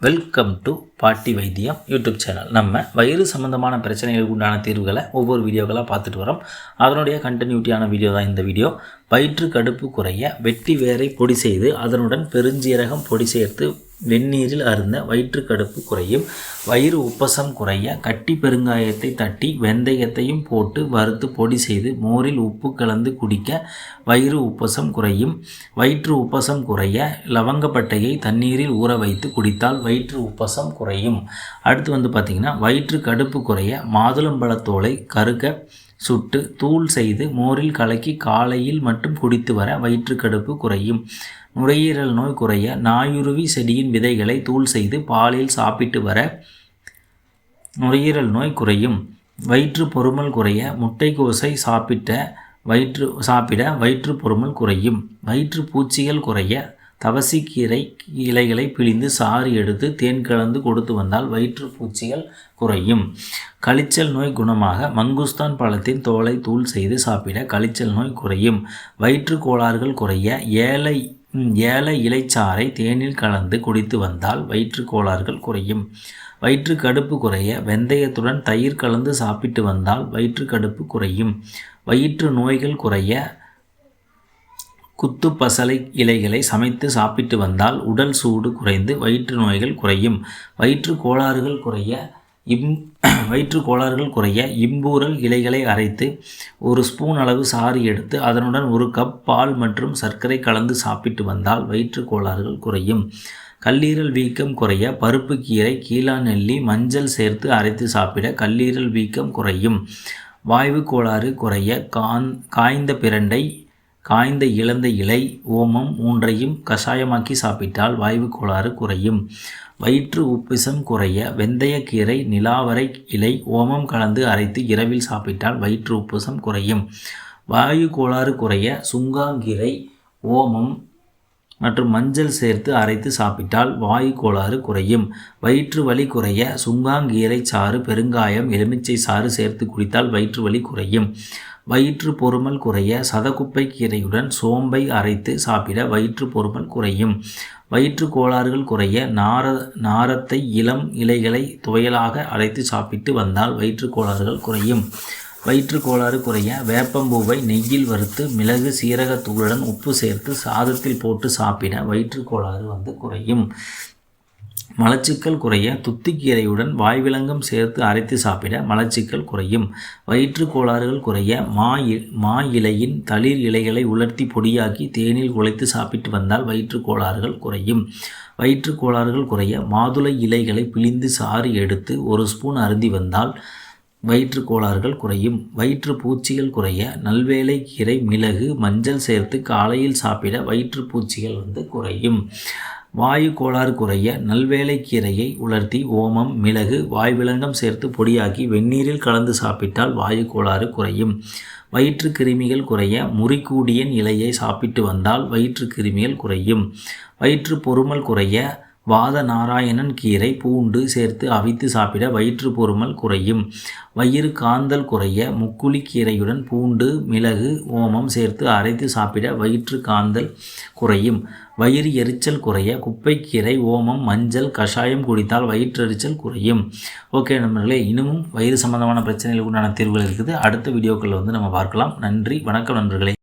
Welcome to பாட்டி வைத்தியம் YouTube channel நம்ம வயிறு சம்மந்தமான பிரச்சனைகளுக்கு உண்டான தீர்வுகளை ஒவ்வொரு வீடியோக்களாக பார்த்துட்டு வரோம். அதனுடைய கண்டினியூட்டியான வீடியோ தான் இந்த வீடியோ வயிற்று கடுப்பு குறைய வெட்டி வேரை பொடி செய்து அதனுடன் பெருஞ்சீரகம் பொடி சேர்த்து வெந்நீரில் அருந்த வயிற்று கடுப்பு குறையும். வயிறு உப்பசம் குறைய கட்டி பெருங்காயத்தை தட்டி வெந்தயத்தையும் போட்டு வறுத்து பொடி செய்து மோரில் உப்பு கலந்து குடிக்க வயிறு உப்பசம் குறையும். வயிற்று உப்பசம் குறைய லவங்கப்பட்டையை தண்ணீரில் ஊற வைத்து குடித்தால் வயிற்று உப்பசம் குறையும். அடுத்து வந்து பார்த்திங்கன்னா வயிற்று கடுப்பு குறைய மாதுளம்பழத்தோலை கருக்க சுட்டு தூள் செய்து மோரில் கலக்கி காலையில் மட்டும் குடித்து வர வயிற்றுக்கடுப்பு குறையும். நுரையீரல் நோய் குறைய நாயுருவி செடியின் விதைகளை தூள் செய்து பாலில் சாப்பிட்டு வர நுரையீரல் நோய் குறையும். வயிற்று பொறுமல் குறைய முட்டைக்கோசை சாப்பிட்ட வயிற்று சாப்பிட வயிற்று பொறுமல் குறையும். வயிற்று பூச்சிகள் குறைய தவசிக்கீரை இலைகளை பிழிந்து சாறு எடுத்து தேன் கலந்து கொடுத்து வந்தால் வயிற்று பூச்சிகள் குறையும். கழிச்சல் நோய் குணமாக மங்குஸ்தான் பழத்தின் தோலை தூள் செய்து சாப்பிட கழிச்சல் நோய் குறையும். வயிற்று கோளாறுகள் குறைய ஏழை ஏழை இலைச்சாறை தேனில் கலந்து குடித்து வந்தால் வயிற்று கோளாறுகள் குறையும். வயிற்று கடுப்பு குறைய வெந்தயத்துடன் தயிர் கலந்து சாப்பிட்டு வந்தால் வயிற்று கடுப்பு குறையும். வயிற்று நோய்கள் குறைய குத்து பசலை இலைகளை சமைத்து சாப்பிட்டு வந்தால் உடல் சூடு குறைந்து வயிற்று நோய்கள் குறையும். வயிற்று கோளாறுகள் குறைய இம் வயிற்று கோளாறுகள் குறைய இம்பூரல் இலைகளை அரைத்து ஒரு ஸ்பூன் அளவு சாறு எடுத்து அதனுடன் ஒரு கப் பால் மற்றும் சர்க்கரை கலந்து சாப்பிட்டு வந்தால் வயிற்று கோளாறுகள் குறையும். கல்லீரல் வீக்கம் குறைய பருப்பு கீரை கீழா நெல்லி மஞ்சள் சேர்த்து அரைத்து சாப்பிட கல்லீரல் வீக்கம் குறையும். வாய்வு கோளாறு குறைய காந் காய்ந்த பிரண்டை காய்ந்த இழந்த இலை ஓமம் மூன்றையும் கஷாயமாக்கி சாப்பிட்டால் வாய்வு கோளாறு குறையும். வயிற்று உப்பிசம் குறைய வெந்தயக்கீரை நிலாவரை இலை ஓமம் கலந்து அரைத்து இரவில் சாப்பிட்டால் வயிற்று உப்புசம் குறையும். வாயு கோளாறு குறைய சுங்காங்கீரை ஓமம் மற்றும் மஞ்சள் சேர்த்து அரைத்து சாப்பிட்டால் வாயு கோளாறு குறையும். வயிற்று வலி குறைய சுங்காங்கீரை சாறு பெருங்காயம் எலுமிச்சை சாறு சேர்த்து குடித்தால் வயிற்று வலி குறையும். வயிற்று பொறுமல் குறைய சதக்குப்பை கீரையுடன் சோம்பை அரைத்து சாப்பிட வயிற்று பொறுமல் குறையும். வயிற்று கோளாறுகள் குறைய நார நாரத்தை இளம் இலைகளை துவையலாக அரைத்து சாப்பிட்டு வந்தால் வயிற்று கோளாறுகள் குறையும். வயிற்று கோளாறு குறைய வேப்பம்பூவை நெய்யில் வறுத்து மிளகு சீரகத்தூளுடன் உப்பு சேர்த்து சாதத்தில் போட்டு சாப்பிட வயிற்று கோளாறு வந்து குறையும். மலச்சிக்கல் குறைய துத்திக்கீரையுடன் வாய்விலங்கம் சேர்த்து அரைத்து சாப்பிட மலச்சிக்கல் குறையும். வயிற்று கோளாறுகள் குறைய மா மா இலையின் தளிர் இலைகளை உலர்த்தி பொடியாக்கி தேனில் குழைத்து சாப்பிட்டு வந்தால் வயிற்று கோளாறுகள் குறையும். வயிற்று கோளாறுகள் குறைய மாதுளை இலைகளை பிழிந்து சாறு எடுத்து ஒரு ஸ்பூன் அருந்தி வந்தால் வயிற்று கோளாறுகள் குறையும். வயிற்று பூச்சிகள் குறைய நல்வேலை கீரை மிளகு மஞ்சள் சேர்த்து காலையில் சாப்பிட வயிற்று பூச்சிகள் வந்து குறையும். வாயு கோளாறு குறைய நல்வேலை கீரையை உலர்த்தி ஓமம் மிளகு வாய்விலங்கம் சேர்த்து பொடியாக்கி வெந்நீரில் கலந்து சாப்பிட்டால் வாயு கோளாறு குறையும். வயிற்று கிருமிகள் குறைய முறிக்கூடியன் இலையை சாப்பிட்டு வந்தால் வயிற்று கிருமிகள் குறையும். வயிற்று பொறுமல் குறைய வாத நாராயணன் கீரை பூண்டு சேர்த்து அவித்து சாப்பிட வயிற்று பொறுமல் குறையும். வயிறு காந்தல் குறைய முக்குளி கீரையுடன் பூண்டு மிளகு ஓமம் சேர்த்து அரைத்து சாப்பிட வயிற்று காந்தல் குறையும். வயிறு எரிச்சல் குறைய குப்பைக்கீரை ஓமம் மஞ்சள் கஷாயம் குடித்தால் வயிற்றெரிச்சல் குறையும். ஓகே நண்பர்களே இன்னமும் வயிறு சம்பந்தமான பிரச்சனைகளுக்கு உண்டான தீர்வுகள் இருக்குது. அடுத்த வீடியோக்களில் வந்து நம்ம பார்க்கலாம். நன்றி வணக்கம் நண்பர்களே.